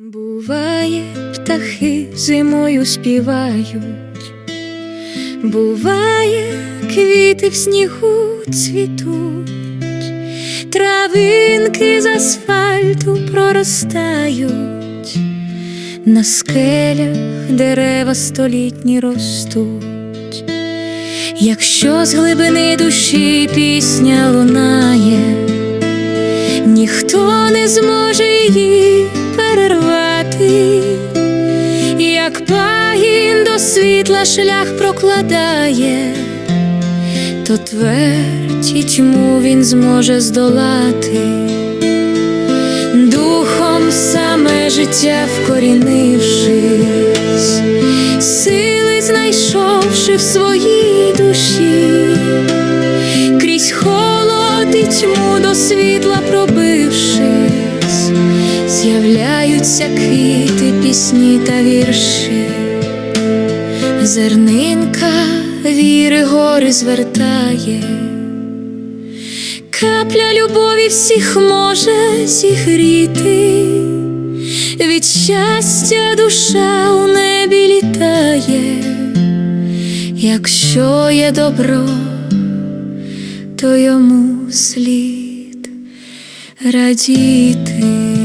Буває, птахи зимою співають, буває, квіти в снігу цвітуть, травинки з асфальту проростають, на скелях дерева столітні ростуть. Якщо з глибини душі пісня лунає, ніхто не зможе її перервати, як пагін до світла шлях прокладає, то твердь і тьму він зможе здолати, духом саме життя вкорінившись, сили знайшовши в своїй душі, крізь холод і тьму до світла пробившись, з'являються квіти, пісні та вірші, зернинка віри гори звертає, капля любові всіх може зігріти, від щастя душа у небі літає, якщо є добро то йому слід радіти.